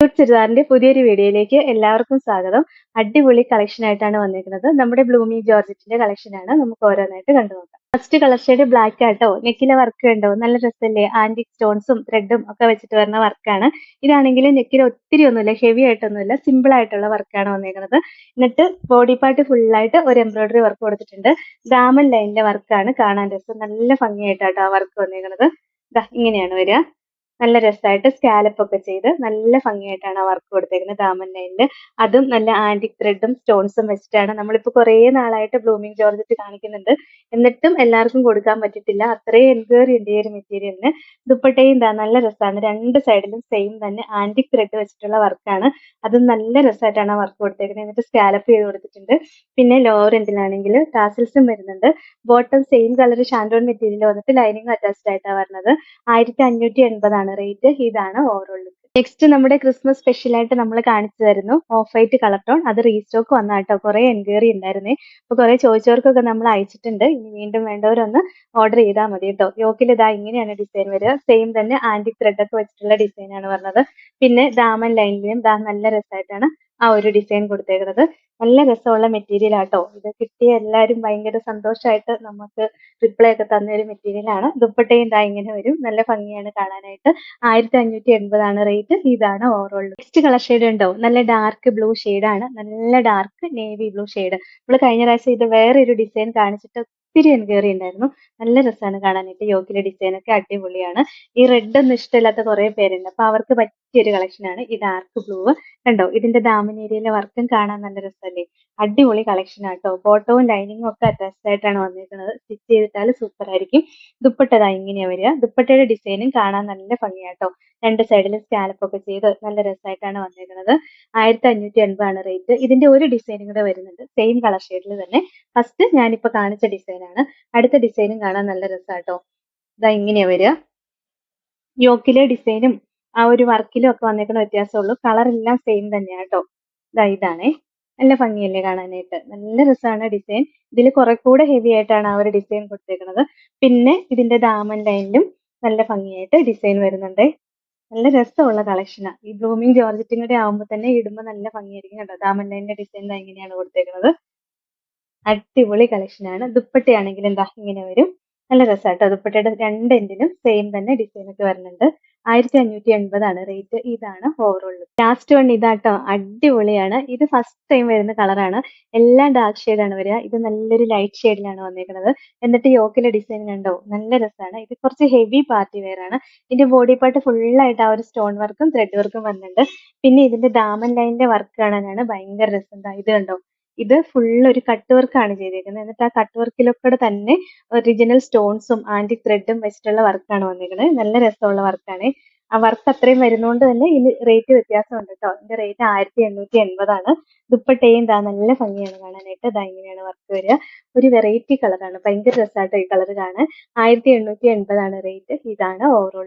Cute ചുരിദാറിന്റെ പുതിയൊരു വീഡിയോയിലേക്ക് എല്ലാവർക്കും സ്വാഗതം. അടിപൊളി കളക്ഷൻ ആയിട്ടാണ് വന്നിരിക്കുന്നത്. നമ്മുടെ ബ്ലൂമി ജോർജറ്റിന്റെ കളക്ഷൻ ആണ്. നമുക്ക് ഓരോന്നായിട്ട് കണ്ടു നോക്കാം. ഫസ്റ്റ് കളർ ഷെയ്ഡ് ബ്ലാക്ക് ആട്ടോ? നെക്കിലെ വർക്ക് ഉണ്ടോ? നല്ല ഡ്രസ്സല്ലേ ആന്റിക് സ്റ്റോൺസും ത്രെഡും ഒക്കെ വെച്ചിട്ട് വരുന്ന വർക്കാണ് ഇതാണെങ്കിൽ നെക്കിൽ ഒത്തിരി ഒന്നുമില്ല ഹെവി ആയിട്ടൊന്നുമില്ല സിമ്പിൾ ആയിട്ടുള്ള വർക്കാണ് വന്നിരിക്കുന്നത്. എന്നിട്ട് ബോഡി പാർട്ട് ഫുള്ളായിട്ട് ഒരു എംബ്രോയിഡറി വർക്ക് കൊടുത്തിട്ടുണ്ട്. ഡാമൻ ലൈനിലെ വർക്കാണ് കാണാൻ രസം. നല്ല ഭംഗിയായിട്ടാട്ടോ ആ വർക്ക് വന്നിരിക്കുന്നത്. ഇങ്ങനെയാണ് വരിക. നല്ല രസമായിട്ട് സ്കാലപ്പ് ഒക്കെ ചെയ്ത് നല്ല ഭംഗിയായിട്ടാണ് വർക്ക് കൊടുത്തേക്കുന്നത് ദാമൻ ലൈനിൽ അതും നല്ല ആന്റിക് ത്രെഡും സ്റ്റോൺസും വെച്ചിട്ടാണ് നമ്മളിപ്പോൾ കുറേ നാളായിട്ട് ബ്ലൂമിംഗ് ജോർജറ്റ് കാണിക്കുന്നുണ്ട്. എന്നിട്ടും എല്ലാവർക്കും കൊടുക്കാൻ പറ്റിയിട്ടില്ല. അത്രയും എൻക്വയറി ഉണ്ട് ഈ ഒരു മെറ്റീരിയലിന് ദുപ്പട്ടയും നല്ല രസമാണ് രണ്ട് സൈഡിലും സെയിം തന്നെ ആന്റിക് ത്രെഡ് വെച്ചിട്ടുള്ള വർക്കാണ് അതും നല്ല രസമായിട്ടാണ് ആ വർക്ക് കൊടുത്തേക്കുന്നത്. എന്നിട്ട് സ്കാലപ്പ് ചെയ്ത് കൊടുത്തിട്ടുണ്ട്. പിന്നെ ലോവർ എൻഡിലാണെങ്കിൽ ടാസിൽസും വരുന്നുണ്ട്. Bottom same colour shantoon material വന്നിട്ട് ലൈനിങ് അറ്റാച്ച്ഡ് ആയിട്ടാണ് വരുന്നത് ആയിരത്തി അഞ്ഞൂറ്റി എൺപതാണ് റേറ്റ് ഇതാണ് ഓവറോൾ നെക്സ്റ്റ് നമ്മുടെ ക്രിസ്മസ് സ്പെഷ്യൽ ആയിട്ട് നമ്മൾ കാണിച്ചു തരുന്നു. ഓഫ് വൈറ്റ് കളർ ടോൺ അത് റീസ്റ്റോക്ക് വന്ന കേട്ടോ കുറെ എൻക്വയറി ഉണ്ടായിരുന്നേ. അപ്പൊ കുറെ ചോദിച്ചവർക്കൊക്കെ നമ്മൾ അയച്ചിട്ടുണ്ട്. ഇനി വീണ്ടും വേണ്ടവരൊന്ന് ഓർഡർ ചെയ്താൽ മതി കേട്ടോ യോക്കിൽ ഇതാ ഇങ്ങനെയാണ് ഡിസൈൻ വരിക. സെയിം തന്നെ ആന്റിക് ത്രെഡ് ഒക്കെ വെച്ചിട്ടുള്ള ഡിസൈൻ ആണ് പറഞ്ഞത്. പിന്നെ ദാമൻ ലൈനിലും ദാ നല്ല രസമായിട്ടാണ് ആ ഒരു ഡിസൈൻ കൊടുത്തേക്കുന്നത് നല്ല രസമുള്ള മെറ്റീരിയൽ ആട്ടോ. ഇത് കിട്ടിയ എല്ലാവരും ഭയങ്കര സന്തോഷമായിട്ട് നമുക്ക് റിപ്ലൈ ഒക്കെ തന്ന ഒരു മെറ്റീരിയൽ ആണ്. ദുപ്പട്ടയും ദാ ഇങ്ങനെ വരും. നല്ല ഭംഗിയാണ് കാണാനായിട്ട്. ആയിരത്തി അഞ്ഞൂറ്റി എൺപതാണ് റേറ്റ് ഇതാണ് ഓവറോൾ നെക്സ്റ്റ് കളർ ഷെയ്ഡ് ഉണ്ടോ? നല്ല ഡാർക്ക് ബ്ലൂ ആണ്. നല്ല ഡാർക്ക് നേവി ബ്ലൂ ഷെയ്ഡ് നമ്മൾ കഴിഞ്ഞ പ്രാവശ്യം ഇത് വേറെ ഒരു ഡിസൈൻ കാണിച്ചിട്ട് ഒത്തിരി എൻക്വയറി ഉണ്ടായിരുന്നു നല്ല രസമാണ് കാണാനായിട്ട്. യോഗിലെ ഡിസൈൻ ഒക്കെ അടിപൊളിയാണ്. ഈ റെഡ് ഒന്നും ഇഷ്ടമില്ലാത്ത കുറെ പേരുണ്ട്. അപ്പൊ അവർക്ക് പറ്റിയ ഒരു കളക്ഷൻ ആണ്. ഈ ഡാർക്ക് ബ്ലൂ കണ്ടോ? ഇതിന്റെ ദാമിനേരിയിലെ വർക്കും കാണാൻ നല്ല രസമല്ലേ അടിപൊളി കളക്ഷൻ ആട്ടോ. ബോട്ടവും ലൈനിങ്ങും ഒക്കെ അറ്റാച്ച്ഡ് ആയിട്ടാണ് വന്നിരിക്കുന്നത്. സ്റ്റിച്ച് ചെയ്തിട്ടാൽ സൂപ്പർ ആയിരിക്കും ദുപ്പട്ടതാ ഇങ്ങനെയാ വരിക. ദുപ്പട്ടയുടെ ഡിസൈനും കാണാൻ നല്ല ഭംഗിയാട്ടോ. രണ്ട് സൈഡിലും സ്കാലപ്പ് ഒക്കെ ചെയ്ത് നല്ല രസമായിട്ടാണ് വന്നിരിക്കുന്നത്. ആയിരത്തി അഞ്ഞൂറ്റി എൺപതാണ് റേറ്റ് ഇതിന്റെ ഒരു ഡിസൈനും കൂടെ വരുന്നുണ്ട്. സെയിം കളർ ഷെയ്ഡിൽ തന്നെ. ഫസ്റ്റ് ഞാനിപ്പോ കാണിച്ച ഡിസൈനാണ് അടുത്ത ഡിസൈനും കാണാൻ നല്ല രസമാട്ടോ. ഇതാ ഇങ്ങനെയാ വരിക. യോക്കിലെ ഡിസൈനും ആ ഒരു വർക്കിലും ഒക്കെ വന്നേക്കുന്ന വ്യത്യാസമുള്ളൂ കളർ എല്ലാം സെയിം തന്നെയാട്ടോ. ഇതാ ഇതാണേ. നല്ല ഭംഗിയല്ലേ കാണാനായിട്ട്. നല്ല രസമാണ് ഡിസൈൻ ഇതിൽ കുറെ കൂടെ ഹെവി ആയിട്ടാണ് ആ ഒരു ഡിസൈൻ കൊടുത്തേക്കുന്നത് പിന്നെ ഇതിന്റെ ദാമൻ ലൈനിലും നല്ല ഭംഗിയായിട്ട് ഡിസൈൻ വരുന്നുണ്ട്. നല്ല രസമുള്ള കളക്ഷനാണ് ഈ ബ്ലൂമിങ് ജോർജറ്റും കൂടെ ആവുമ്പോൾ തന്നെ ഇടുമ്പോൾ നല്ല ഭംഗിയായിരിക്കും കേട്ടോ. ദാമൻ ലൈനിന്റെ ഡിസൈൻ ഇങ്ങനെയാണ് കൊടുത്തേക്കുന്നത് അടിപൊളി കളക്ഷനാണ് ദുപ്പട്ടയാണെങ്കിൽ എന്താ ഇങ്ങനെ വരും. നല്ല രസമാട്ടോ ദുപ്പട്ടയുടെ രണ്ട് എൻഡിലും സെയിം തന്നെ ഡിസൈൻ ഒക്കെ വരുന്നുണ്ട്. ആയിരത്തി അഞ്ഞൂറ്റി എൺപതാണ് റേറ്റ് ഇതാണ് ഓവറോൾ ലാസ്റ്റ് വൺ ഇതാട്ടോ അടിപൊളിയാണ്. ഇത് ഫസ്റ്റ് ടൈം വരുന്ന കളറാണ് എല്ലാം ഡാർക്ക് ഷെയ്ഡാണ് വരിക. ഇത് നല്ലൊരു ലൈറ്റ് ഷെയ്ഡിലാണ് വന്നേക്കുന്നത് എന്നിട്ട് യോക്കിലെ ഡിസൈൻ കണ്ടോ? നല്ല രസമാണ്. ഇത് കുറച്ച് ഹെവി പാർട്ടി വെയർ ആണ്. ഇതിന്റെ ബോഡി പാർട്ട് ഫുള്ളായിട്ട് ആ ഒരു സ്റ്റോൺ വർക്കും ത്രെഡ് വർക്കും വന്നിട്ടുണ്ട്. പിന്നെ ഇതിന്റെ ദാമൻ ലൈനിന്റെ വർക്ക് കാണാനാണ് ഭയങ്കര രസം. ഇത് കണ്ടോ? ഇത് ഫുൾ ഒരു കട്ട് വർക്കാണ് ചെയ്തേക്കുന്നത്. എന്നിട്ട് ആ കട്ട് വർക്കിലൊക്കെ തന്നെ ഒറിജിനൽ സ്റ്റോൺസും ആന്റിക് ത്രെഡും വെച്ചിട്ടുള്ള വർക്കാണ് വന്നിരിക്കുന്നത് നല്ല രസമുള്ള വർക്കാണ് ആ വർക്ക് അത്രയും വരുന്നതുകൊണ്ട് തന്നെ ഇതിന് റേറ്റ് വ്യത്യാസമുണ്ട് കേട്ടോ ഇതിന്റെ റേറ്റ് ആയിരത്തി എണ്ണൂറ്റി എൺപതാണ് ദുപ്പട്ടയും ഇതാ നല്ല ഭംഗിയാണ് കാണാനായിട്ട്. ഇതാ ഇങ്ങനെയാണ് വർക്ക് വരിക. ഒരു വെറൈറ്റി കളറാണ് ഭയങ്കര രസമായിട്ട് ഈ കളർ കാണാൻ. ആയിരത്തി എണ്ണൂറ്റി എൺപതാണ് റേറ്റ് ഇതാണ് ഓവറോൾ